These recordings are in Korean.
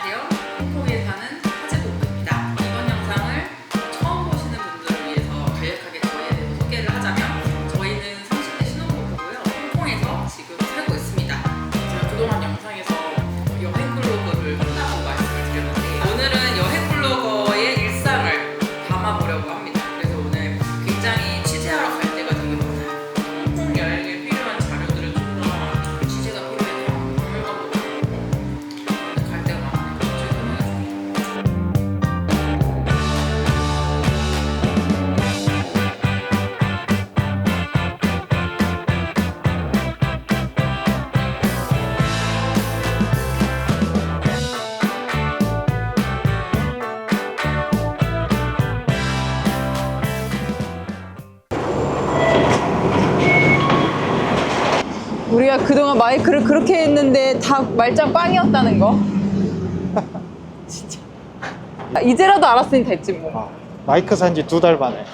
안녕하세요. 우리가 그동안 마이크를 그렇게 했는데 다 말짱 빵이었다는 거. 진짜. 아, 이제라도 알았으니 됐지 뭐. 아, 마이크 산 지 두 달 만에.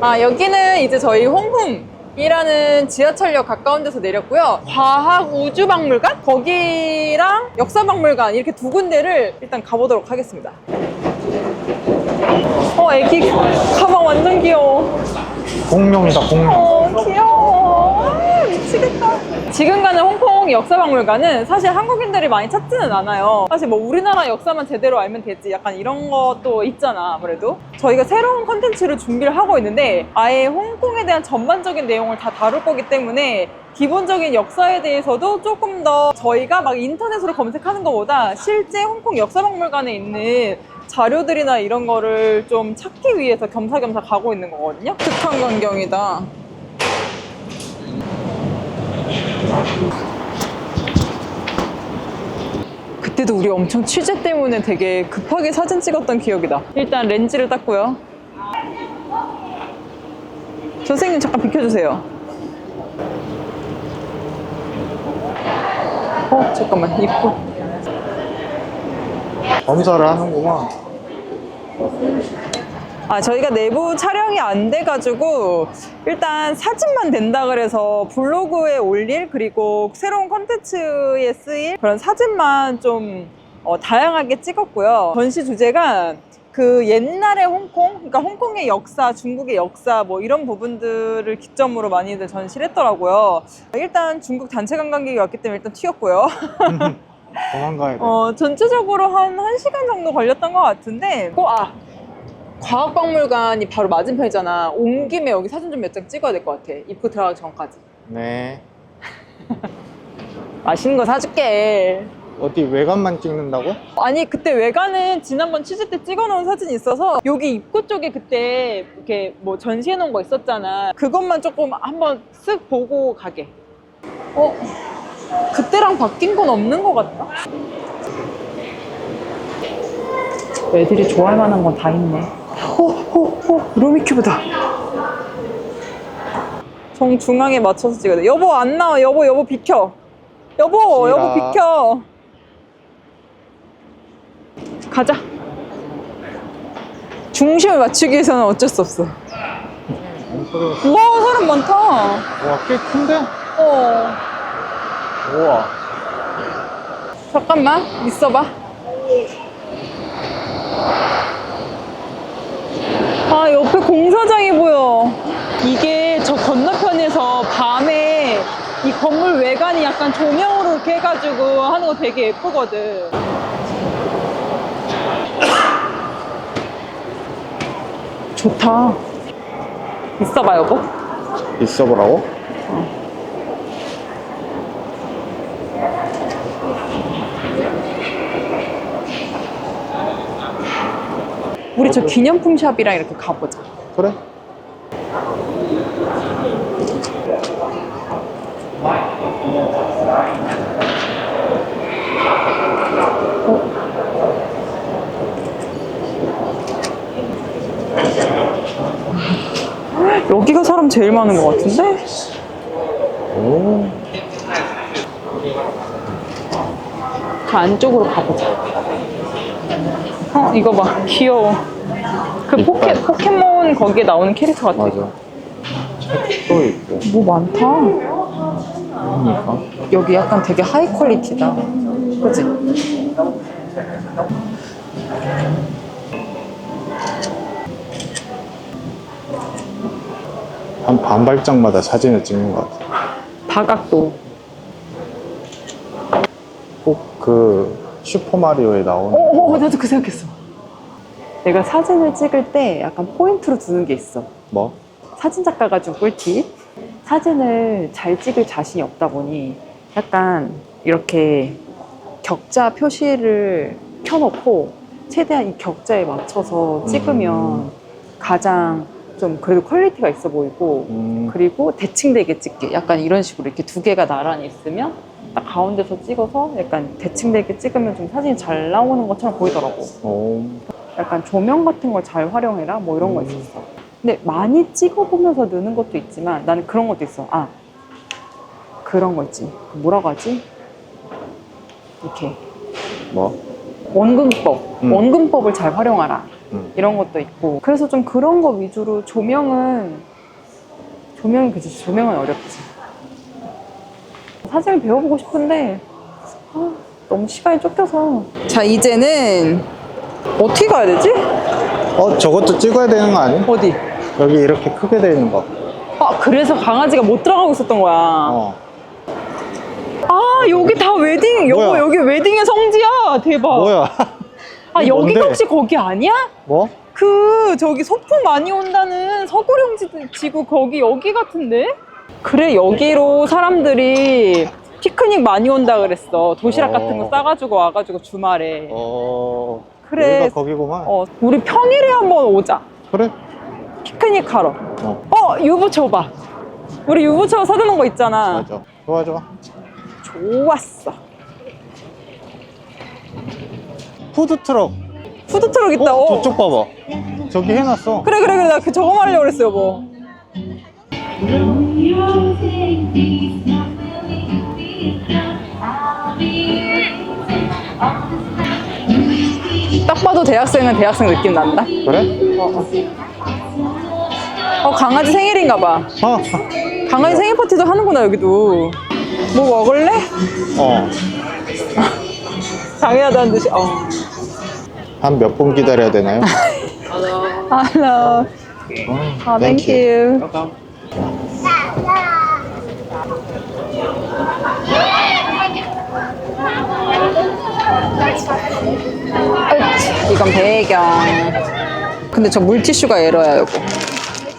아 여기는 이제 저희 홍콩이라는 지하철역 가까운 데서 내렸고요. 과학우주박물관 거기랑 역사박물관 이렇게 두 군데를 일단 가보도록 하겠습니다. 어 애기 가방 완전 귀여워. 공룡이다, 공룡. 어, 귀여워. 아, 미치겠다. 지금 가는 홍콩 역사박물관은 사실 한국인들이 많이 찾지는 않아요. 사실 뭐 우리나라 역사만 제대로 알면 되지. 약간 이런 것도 있잖아, 아무래도. 저희가 새로운 컨텐츠를 준비를 하고 있는데 아예 홍콩에 대한 전반적인 내용을 다 다룰 거기 때문에 기본적인 역사에 대해서도 조금 더 저희가 막 인터넷으로 검색하는 것보다 실제 홍콩 역사박물관에 있는 자료들이나 이런 거를 좀 찾기 위해서 겸사겸사 가고 있는 거거든요. 극한 광경이다. 그때도 우리 엄청 취재 때문에 되게 급하게 사진 찍었던 기억이다. 일단 렌즈를 땄고요. 선생님 잠깐 비켜주세요. 어 잠깐만 입구. 검사를 하는구만. 아, 저희가 내부 촬영이 안 돼가지고, 일단 사진만 된다 그래서 블로그에 올릴, 그리고 새로운 컨텐츠에 쓰일 그런 사진만 좀 어, 다양하게 찍었고요. 전시 주제가 그 옛날의 홍콩, 그러니까 홍콩의 역사, 중국의 역사, 뭐 이런 부분들을 기점으로 많이들 전시를 했더라고요. 일단 중국 단체 관광객이 왔기 때문에 일단 튀었고요. 도망가야 돼. 어, 전체적으로 한 1시간 정도 걸렸던 것 같은데, 꼭, 아, 과학박물관이 바로 맞은편이잖아. 온 김에 여기 사진 좀 몇 장 찍어야 될 것 같아. 입구 들어가기 전까지. 네. 맛있는 거 사줄게. 어디 외관만 찍는다고? 아니, 그때 외관은 지난번 취재 때 찍어놓은 사진이 있어서 여기 입구 쪽에 그때 이렇게 뭐 전시해놓은 거 있었잖아. 그것만 조금 한번 쓱 보고 가게. 어? 그때랑 바뀐 건 없는 것 같다. 애들이 좋아할 만한 건 다 있네. 호, 루미큐브다. 정 중앙에 맞춰서 찍어야 돼. 여보, 안 나와. 여보, 여보, 비켜. 여보, 지라. 여보, 비켜. 가자. 중심을 맞추기 위해서는 어쩔 수 없어. 와, 우와, 사람 많다. 꽤 큰데? 어. 우와. 잠깐만, 있어봐. 아, 옆에 공사장이 보여. 이게 저 건너편에서 밤에 이 건물 외관이 약간 조명으로 이렇게 해가지고 하는 거 되게 예쁘거든. 좋다. 있어봐, 여보. 있어보라고? 우리 저 기념품 샵이랑 이렇게 가보자. 그래? 여기가 사람 제일 많은 것 같은데? 오. 저 안쪽으로 가보자. 어, 이거 봐. 귀여워. 그 포켓, 포켓몬 거기에 나오는 캐릭터 같아. 맞아. 책도 있고. 뭐 많다. 그러니까. 여기 약간 되게 하이 퀄리티다. 그치? 한 반발짝마다 사진을 찍는 것 같아. 다각도. 꼭 그 슈퍼마리오에 나오는 어, 어, 나도 그 생각했어. 내가 사진을 찍을 때 약간 포인트로 두는 게 있어. 뭐? 사진 작가가 준 꿀팁. 사진을 잘 찍을 자신이 없다 보니 약간 이렇게 격자 표시를 켜놓고 최대한 이 격자에 맞춰서 찍으면 음. 가장 좀 그래도 퀄리티가 있어 보이고 음, 그리고 대칭되게 찍게 약간 이런 식으로 이렇게 두 개가 나란히 있으면 딱 가운데서 찍어서 약간 대칭되게 찍으면 좀 사진이 잘 나오는 것처럼 보이더라고. 어, 약간 조명 같은 걸 잘 활용해라 뭐 이런 거 있었어. 근데 많이 찍어보면서 느는 것도 있지만 나는 그런 것도 있어. 아 그런 거 있지. 그 뭐라고 하지? 이렇게 뭐? 원근법, 음. 원근법을 잘 활용하라. 음. 이런 것도 있고. 그래서 좀 그런 거 위주로 조명은 조명이 그지 조명은 어렵지. 사진을 배워보고 싶은데 아, 너무 시간이 쫓겨서. 자 이제는 어떻게 가야 되지? 어, 저것도 찍어야 되는 거 아니? 어디? 여기 이렇게 크게 돼 있는 거. 아 그래서 강아지가 못 들어가고 있었던 거야. 어. 아 여기 다 웨딩 여보 뭐야? 여기 웨딩의 성지야 대박. 뭐야? 아 여기가? 혹시 거기 아니야? 뭐? 그 저기 소풍 많이 온다는 서구령 지 지구 거기 여기 같은데? 그래 여기로 사람들이 피크닉 많이 온다 그랬어 도시락 어. 같은 거 싸가지고 와가지고 주말에 어. 그래. 여기가 거기구만. 어 우리 평일에 한번 오자 그래? 피크닉 하러 어. 어 유부초 봐 우리 유부초 사두는 거 있잖아 맞아. 좋아, 좋아. 좋았어 푸드트럭. 푸드트럭 있다 어, 어. 저쪽 봐봐. 저기 해놨어. 그래 그래 그래 나 그 저거 말하려고 그랬어 여보 딱 봐도 대학생은 대학생 느낌 난다 그래? 어 강아지 생일인가 봐 어. 강아지 생일 파티도 하는구나 여기도 뭐 먹을래? 어. 당연하다는 듯이 어 한 몇 분 기다려야 되나요? hello 아 thank you 으치, 이건 배경 근데 저 물티슈가 에러야 여보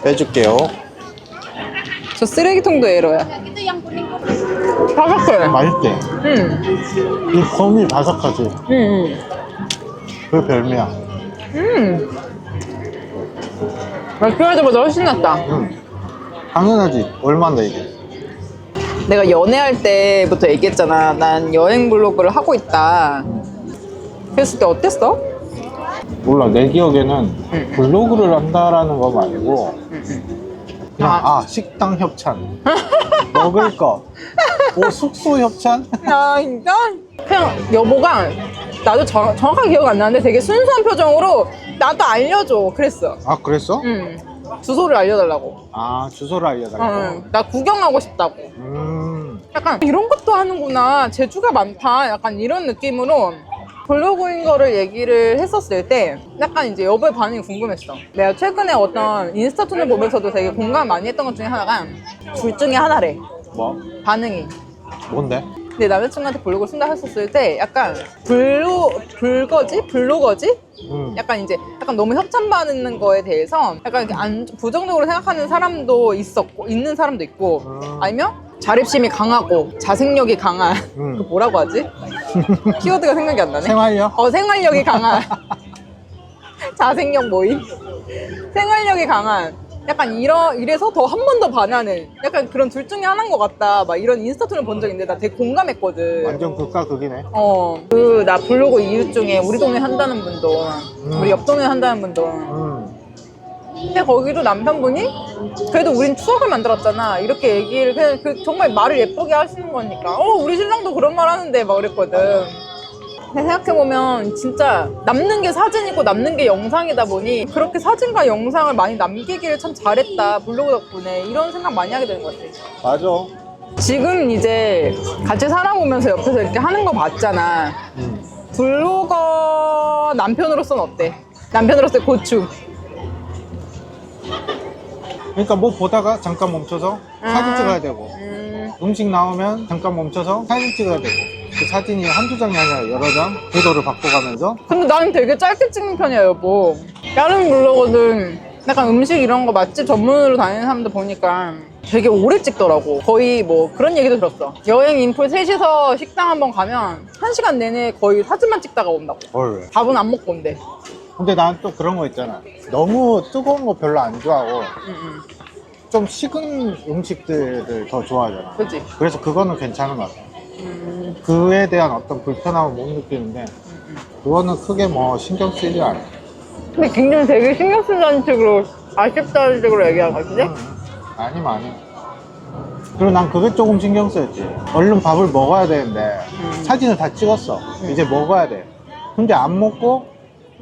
빼줄게요. 저 쓰레기통도 에러야 바삭해 맛있지? 응, 이 범이 바삭하지? 응, 응. 그 별미야. 음. 맥주라이드보다 훨씬 낫다. 응. 당연하지. 얼마인데 이게? 내가 연애할 때부터 얘기했잖아. 난 여행 블로그를 하고 있다. 그랬을 때 어땠어? 몰라. 내 기억에는 응. 블로그를 한다라는 거 말고 그냥 아. 아, 식당 협찬. 먹을 거. 뭐 숙소 협찬? 아, 진짜? 그냥 여보가 나도 정, 정확하게 기억 안 나는데 되게 순수한 표정으로 나도 알려줘. 그랬어. 아 그랬어? 응. 주소를 알려달라고. 아 주소를 알려달라고. 응. 나 구경하고 싶다고. 음. 약간 이런 것도 하는구나. 재주가 많다. 약간 이런 느낌으로 블로그인 거를 얘기를 했었을 때 약간 이제 여보의 반응이 궁금했어. 내가 최근에 어떤 인스타툰을 보면서도 되게 공감 많이 했던 것 중에 하나가 둘 중에 하나래. 뭐? 반응이. 뭔데? 내 남자친구한테 블로그를 쓴다 했었을 때 약간 블로, 불거지? 블로거지? 음. 약간 이제 약간 너무 협찬받는 거에 대해서 약간 이렇게 안, 부정적으로 생각하는 사람도 있었고, 있는 사람도 있고 음. 아니면 자립심이 강하고 자생력이 강한 음. 그 뭐라고 하지? 키워드가 생각이 안 나네. 생활력? 어 생활력이 강한 자생력 모임. 생활력이 강한 약간 이러, 이래서 더 한 번 더 반하는 약간 그런 둘 중에 하나인 것 같다. 막 이런 인스타툰을 본 적 있는데 나 되게 공감했거든. 완전 극과 극이네. 어, 그 나 블로그 이웃 중에 우리 동네 한다는 분도, 우리 옆 동네 한다는 분도. 음. 근데 거기도 남편분이 그래도 우린 추억을 만들었잖아. 이렇게 얘기를 그냥 그 정말 말을 예쁘게 하시는 거니까. 어, 우리 신랑도 그런 말 하는데 막 그랬거든. 근데 생각해보면 진짜 남는 게 사진이고 남는 게 영상이다 보니 그렇게 사진과 영상을 많이 남기기를 참 잘했다. 블로그 덕분에. 이런 생각 많이 하게 되는 것 같아. 맞아. 지금 이제 같이 살아보면서 옆에서 이렇게 하는 거 봤잖아. 음. 블로거 남편으로서는 어때? 남편으로서의 고충. 그러니까 뭐 보다가 잠깐 멈춰서 사진 찍어야 되고 음, 음식 나오면 잠깐 멈춰서 사진 찍어야 되고 그 사진이 한두 장이 아니라 여러 장 구도를 바꿔가면서 근데 나는 되게 짧게 찍는 편이야, 여보. 다른 블로거들 약간 음식 이런 거 맛집 전문으로 다니는 사람들 보니까 되게 오래 찍더라고. 거의 뭐 그런 얘기도 들었어. 여행 인풀 셋이서 식당 한번 가면 한 시간 내내 거의 사진만 찍다가 온다고. 헐 밥은 안 먹고 온대. 근데 난 또 그런 거 있잖아 너무 뜨거운 거 별로 안 좋아하고 응, 응. 좀 식은 음식들을 더 좋아하잖아 그치? 그래서 그거는 괜찮은 것 같아 음, 그에 대한 어떤 불편함을 못 느끼는데 그거는 크게 뭐 신경 쓰지 않아 근데 굉장히 되게 신경 쓴다는 식으로 아쉽다는 식으로 얘기한 거 같은데? 아니 많이 그리고 난 그게 조금 신경 쓰였지. 얼른 밥을 먹어야 되는데 음. 사진을 다 찍었어. 이제 먹어야 돼. 근데 안 먹고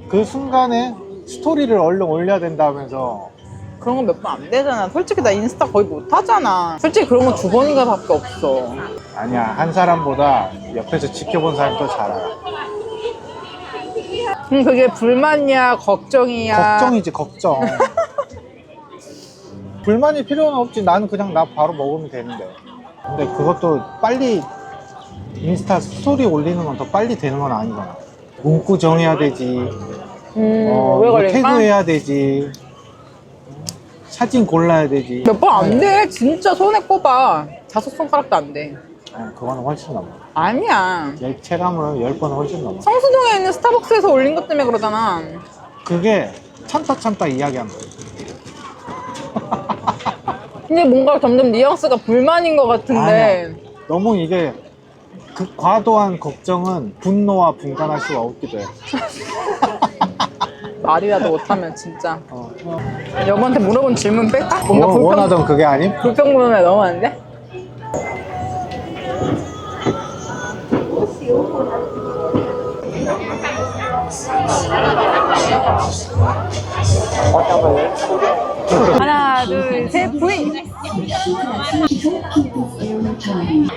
그 순간에 스토리를 얼른 올려야 된다면서 그런 건 몇 번 안 되잖아. 솔직히 나 인스타 거의 못 하잖아. 솔직히 그런 거두 번인가 밖에 없어. 아니야 한 사람보다 옆에서 지켜본 사람이 더 잘 알아 음, 그게 불만이야, 걱정이야. 걱정이지 걱정 불만이 필요는 없지 나는 그냥 나 바로 먹으면 되는데 근데 그것도 빨리 인스타 스토리 올리는 건 더 빨리 되는 건 아니잖아 문구 정해야 되지 음, 어, 왜뭐 걸릴까? 태그해야 되지 사진 골라야 되지 몇 번 안 돼. 진짜 손에 꼽아. 다섯 손가락도 안 돼. 어, 그거는 훨씬 넘어 아니야. 열- 체감으로 열 번은 훨씬 넘어 성수동에 있는 스타벅스에서 올린 것 때문에 그러잖아. 그게 참다 참다 이야기한 거야 근데 뭔가 점점 뉘앙스가 불만인 것 같은데. 너무 이게 그 과도한 걱정은 분노와 분간할 수가 없기도 해 말이라도 못하면 진짜. 어. 여보한테 물어본 질문 뺄까? 뭔가 원- 불평, 원하던 그게 아님? 불평불만에 넘어왔는데? 하나, 둘, 셋, V!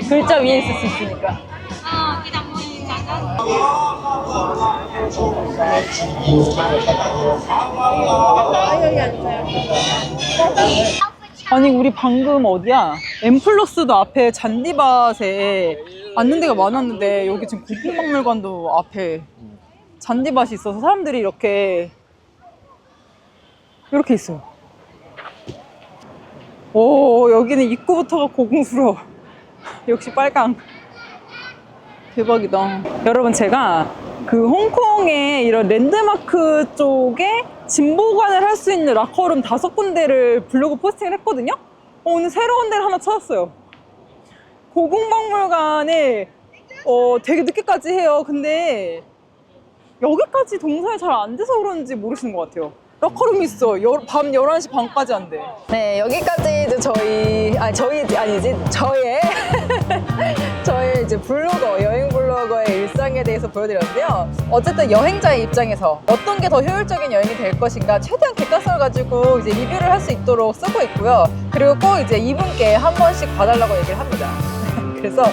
글자 위에 있을 수 있으니까. 아니 우리 방금 어디야? 엠플러스도 앞에 잔디밭에 앉는 데가 많았는데 여기 지금 고궁박물관도 앞에 잔디밭이 있어서 사람들이 이렇게 이렇게 있어요. 오 여기는 입구부터가 고궁스러워. 역시 빨강. 대박이다. 여러분 제가 그 홍콩의 이런 랜드마크 쪽에 진보관을 할 수 있는 락커룸 다섯 군데를 블로그 포스팅을 했거든요. 어, 오늘 새로운 데를 하나 찾았어요. 고궁박물관에 어, 되게 늦게까지 해요. 근데 여기까지 동선이 잘 안 돼서 그런지 모르시는 것 같아요. 락커룸 있어. 여- 밤 11시 반까지 안 돼. 네, 여기까지 이제 저희, 아니, 저희, 아니지, 저의, 저의 이제 블로거, 여행 블로거의 일상에 대해서 보여드렸는데요. 어쨌든 여행자의 입장에서 어떤 게 더 효율적인 여행이 될 것인가 최대한 객관성을 가지고 이제 리뷰를 할 수 있도록 쓰고 있고요. 그리고 꼭 이제 이분께 한 번씩 봐달라고 얘기를 합니다. 그래서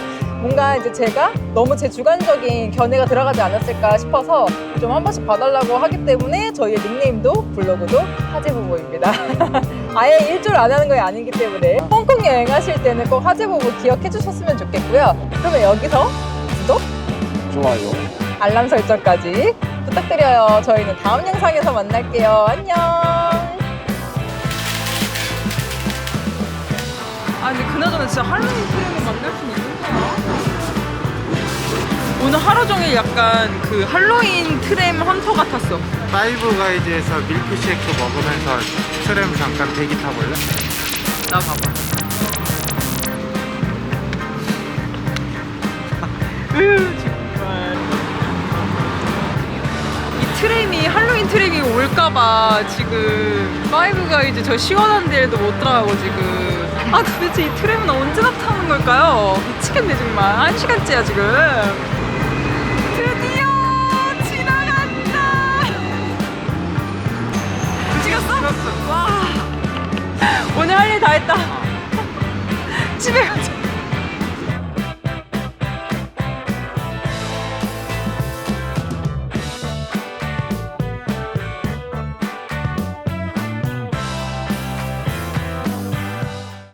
뭔가 이제 제가 너무 제 주관적인 견해가 들어가지 않았을까 싶어서 좀 한 번씩 봐달라고 하기 때문에 저희의 닉네임도 블로그도 화제부부입니다. 아예 일주일 안 하는 거 아니기 때문에 홍콩 여행하실 때는 꼭 화제부부 기억해 주셨으면 좋겠고요. 그러면 여기서 좋아요 알람 설정까지 부탁드려요. 저희는 다음 영상에서 만날게요. 안녕. 아 근데 그나저나 진짜 할로윈 트램을 만날 수 있는 거야? 오늘 하루 종일 약간 그 할로윈 트램 헌터 같았어. 파이브 가이드에서 밀크쉐이크 먹으면서 트램 잠깐 대기 타볼래? 나 봐봐. 으 트램이 할로윈 트램이 올까봐 지금 파이브 가 이제 저 시원한 데도 못 들어가고 지금. 아 도대체 이 트램은 언제 나타나는 걸까요? 미치겠네 정말. 한 시간째야 지금. 드디어 지나간다. 찍었어? 찍었어. 와. 오늘 할 일 다 했다. 집에 가자.